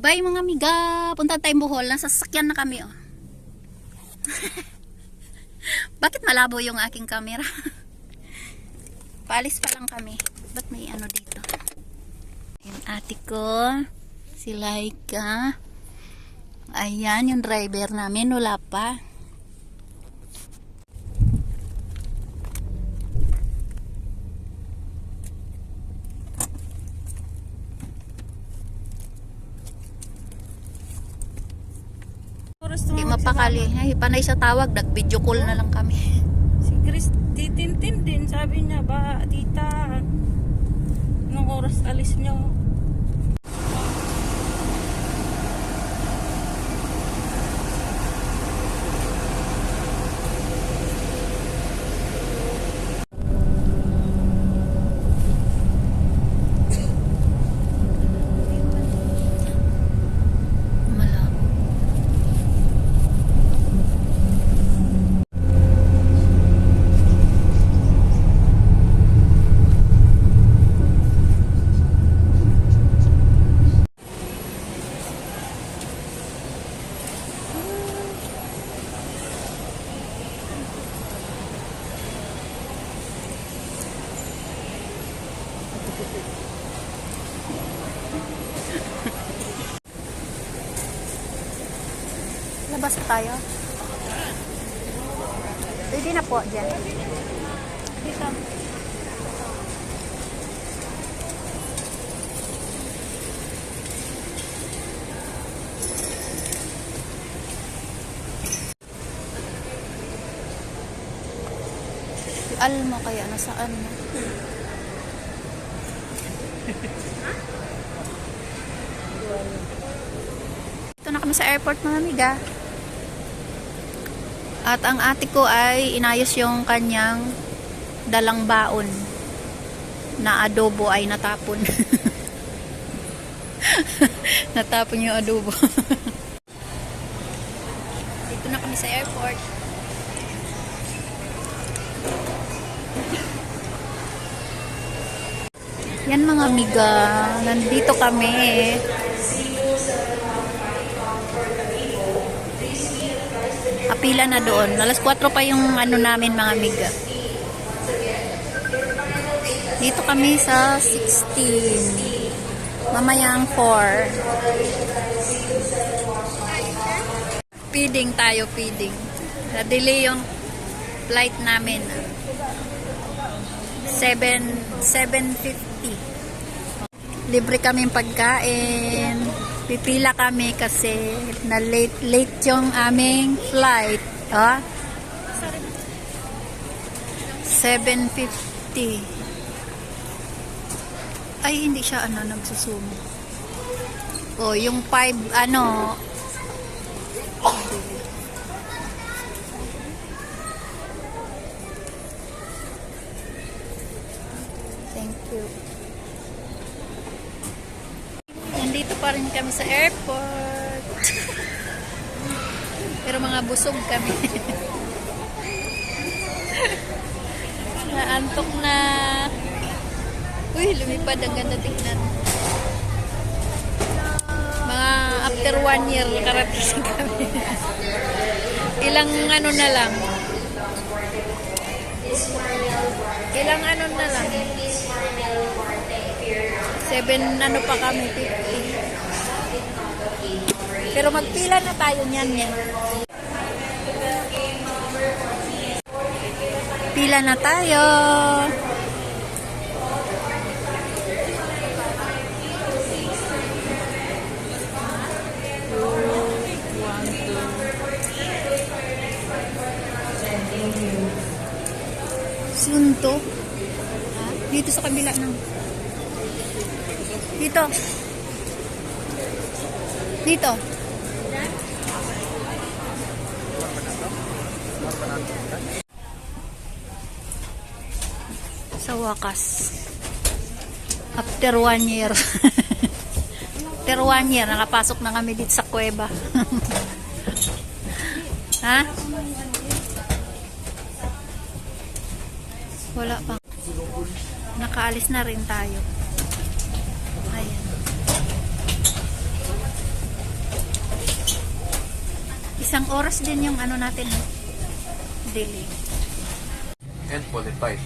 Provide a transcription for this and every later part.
Bye mga miga. Punta tayong Bohol. Nasa sasakyan na kami oh. Bakit malabo yung aking camera? Paalis pa lang kami. Ba't may ano dito? Yung ate ko. Si Laika. Ayan, yung driver namin. Wala pa. Tumawag mapakali. Ay, panay sa tawag. Nag-video call na lang kami. Si Chris, titintin din. Sabi niya, ba, tita, anong oras alis niyo? Malabo. Pa tayo. Pwede na po dyan. Si Almo kaya nasaan na? Ito na kami sa airport mga amiga. At ang ate ko ay inayos yung kanyang dalang baon na adobo ay natapon. natapon yung adobo. Dito na kami sa airport. Yan mga amiga, nandito kami. Apila na doon. Alas 4 pa yung ano namin mga amiga. Dito kami sa 16. Mamayang 4. Feeding tayo, feeding. Na-delay yung flight namin. 7, 7.50. Libre kami pagkain. Pipila kami kasi na late late yung aming flight. Ah? 7.50. Ay, hindi siya ano, nagsusum. Oh, yung 5, ano, Thank you. Nandito pa rin kami sa airport. Pero mga busog kami. Naantok na. Uy, lumipad. Ang ganda tingnan. Mga after one year, karating kami. Ilang ano na lang. Ilang ano na lang. Seven ano pa kami, 50. Pero magpila na tayo niyan yan. Pila na tayo. Sunto. Dito sa kabila ng dito. Dito. Sa wakas. After one year. After one year, nakapasok na kami dito sa kuweba. ha? Wala pa. Nakaalis na rin tayo. Ayan. Isang oras din yung ano natin. no? Delay. and tight.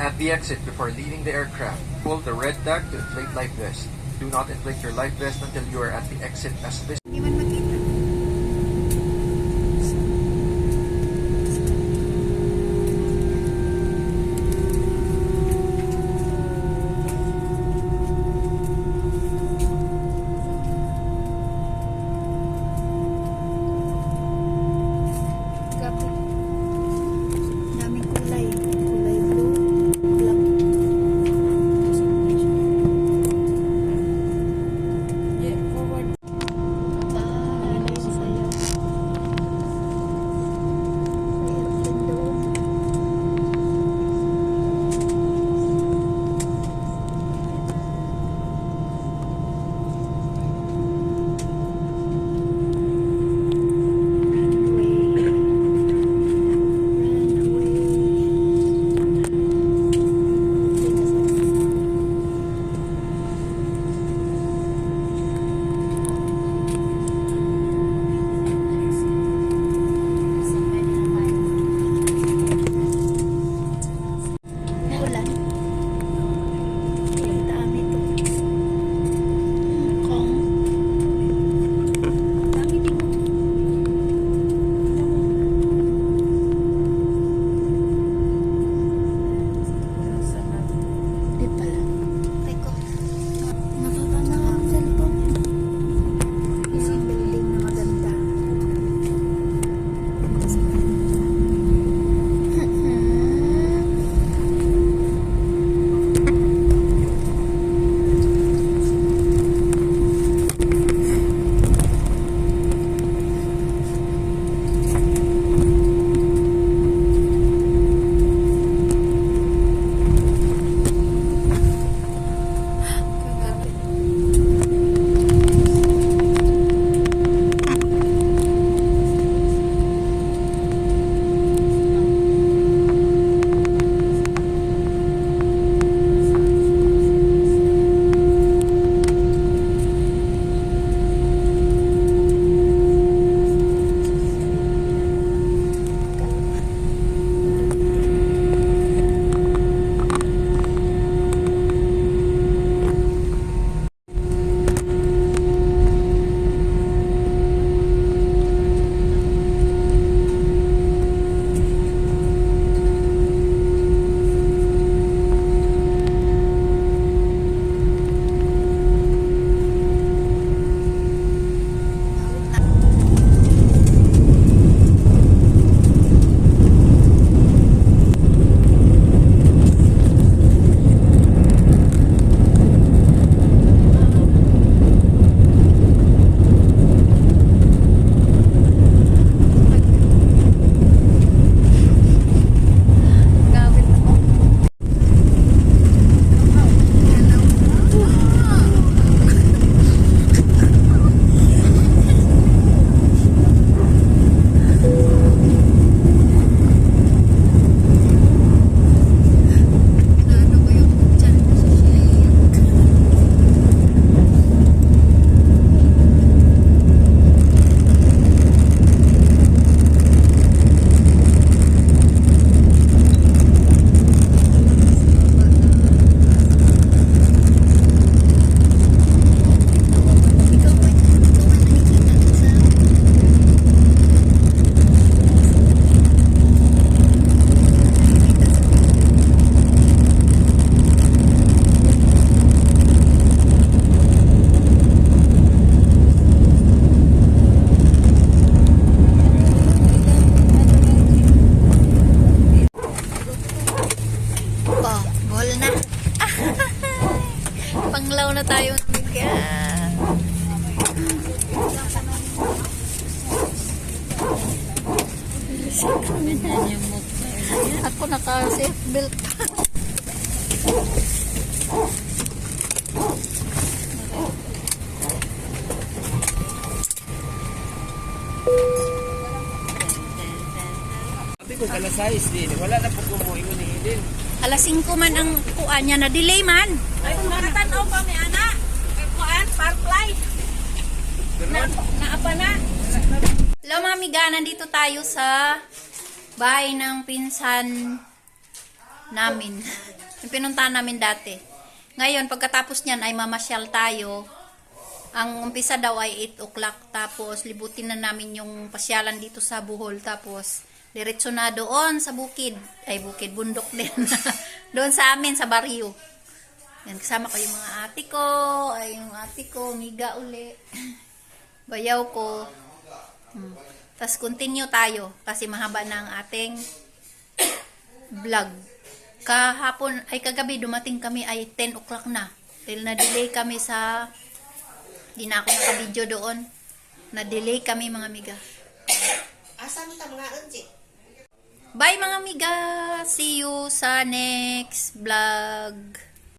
At the exit, before leaving the aircraft, pull the red tag to inflate life vest. Do not inflate your life vest until you are at the exit as this Ako naka-seatbelt. Sabi ko, alas 6 din. Wala na po kumuingon ni din. Alas 5 man ang kuan niya na delay man. Ay, kung makatanaw pa may anak. Kay Kuan, Park Light. Pero miga, nandito tayo sa bahay ng pinsan namin. Yung pinuntahan namin dati. Ngayon, pagkatapos niyan ay mamasyal tayo. Ang umpisa daw ay 8 o'clock. Tapos, libutin na namin yung pasyalan dito sa Bohol. Tapos, diretso na doon sa bukid. Ay, bukid, bundok din. doon sa amin, sa baryo. Yan, kasama ko yung mga ate ko. Ay, yung ate ko, miga uli. Bayaw ko. Hmm. Tapos, continue tayo. Kasi mahaba na ang ating vlog. Kahapon, ay kagabi, dumating kami ay 10 o'clock na. Dahil na-delay kami sa, di na ako naka-video doon. Na-delay kami mga miga. Asam ta mga unji. Bye mga miga! See you sa next vlog.